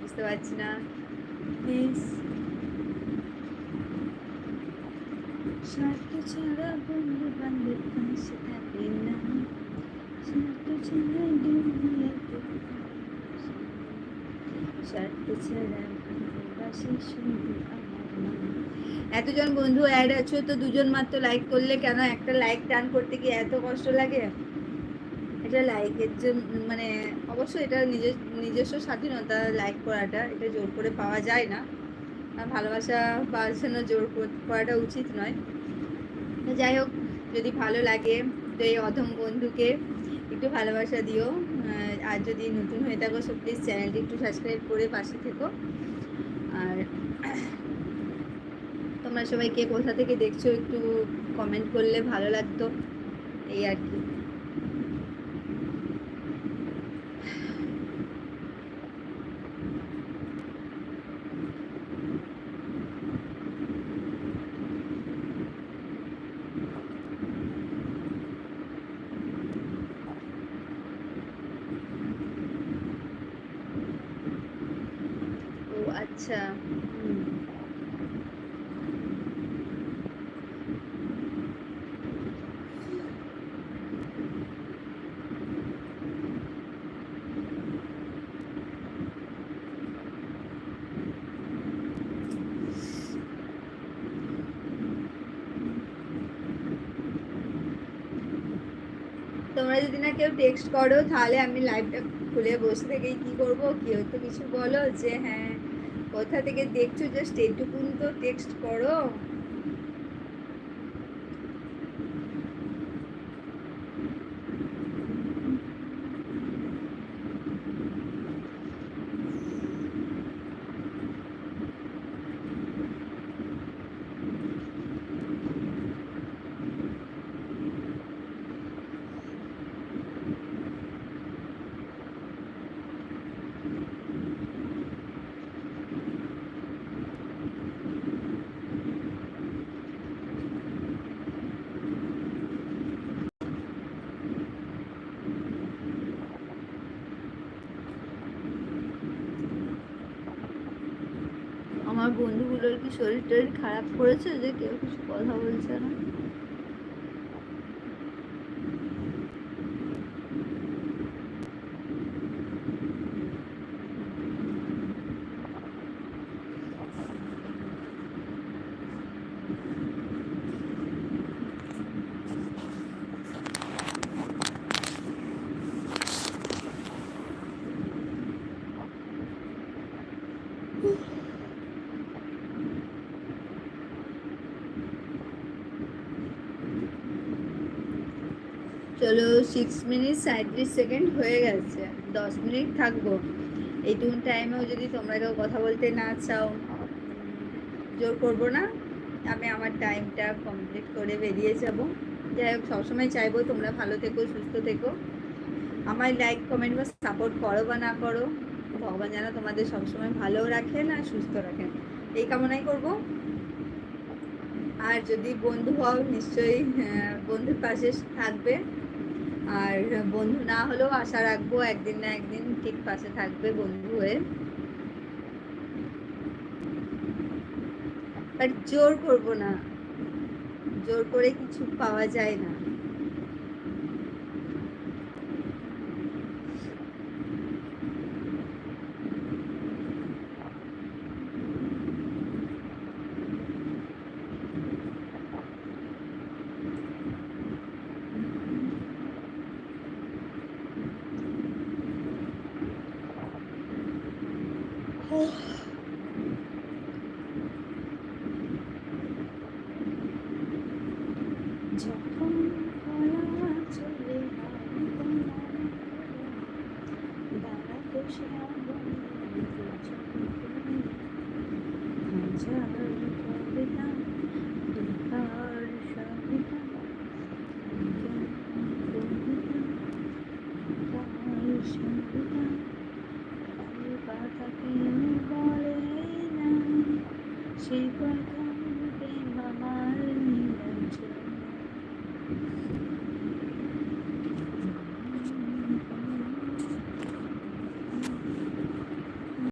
বুঝতে পারছি না। প্লিজ স্বার্থ ছাড়া বন্ধু বান্ধব পাশে থাকে না। স্বার্থ ছাড়া দুনিয়াতে স্বার্থ ছাড়া ভালোবাসি শুধু এতজন বন্ধু অ্যাড আছো তো দুজন মাত্র লাইক করলে কেন একটা লাইক টান করতে গিয়ে এত কষ্ট লাগে? এটা লাইকের জন্য মানে অবশ্যই এটা নিজের নিজস্ব স্বাধীনতা লাইক করাটা, এটা জোর করে পাওয়া যায় না। ভালোবাসা পাওয়ার জন্য জোর করাটা উচিত নয়। যাই হোক, যদি ভালো লাগে, তো এই অধম বন্ধুকে একটু ভালোবাসা দিও। আর যদি নতুন হয়ে থাকো, সো প্লিজ চ্যানেলটি একটু সাবস্ক্রাইব করে পাশে থেকো। আর তোমরা সবাই কে কোথা থেকে দেখছ, একটু কমেন্ট করলে ভালো লাগতো। এই আর কি। আচ্ছা। তোমরা যদি না কেউ টেক্সট করো, তাহলে আমি লাইভটা খুলে বসে থেকেই কি করব? কেউ তো কিছু বলো যে হ্যাঁ কোথা থেকে দেখছ? জাস্ট এইটুকুন তো টেক্সট করো। আমার বন্ধুগুলোর কি শরীর টরীর খারাপ করেছে যে কেউ কিছু কথা বলছে না? চলো সিক্স মিনিট সাঁত্রিশ সেকেন্ড হয়ে গেছে। দশ মিনিট থাকব। এইটুকু টাইমেও যদি তোমরা কেউ কথা বলতে না চাও, জোর করব না। আমি আমার টাইমটা কমপ্লিট করে বেরিয়ে যাব। যাই হোক, সবসময় চাইব তোমরা ভালো থেকো, সুস্থ থেকো। আমার লাইক কমেন্ট বা সাপোর্ট করো বা না করো, ভগবান যেন তোমাদের সবসময় ভালো রাখেন আর সুস্থ রাখেন। এই কামনাই করব। আর যদি বন্ধু হও, নিশ্চয়ই বন্ধুর পাশে থাকবে। আর বন্ধু না হলেও আশা রাখব একদিন না একদিন ঠিক পাশে থাকবে বন্ধু হয়ে। বাট জোর করব না। জোর করে কিছু পাওয়া যায় না। যখন কলা চলে দাঁড়াতে সে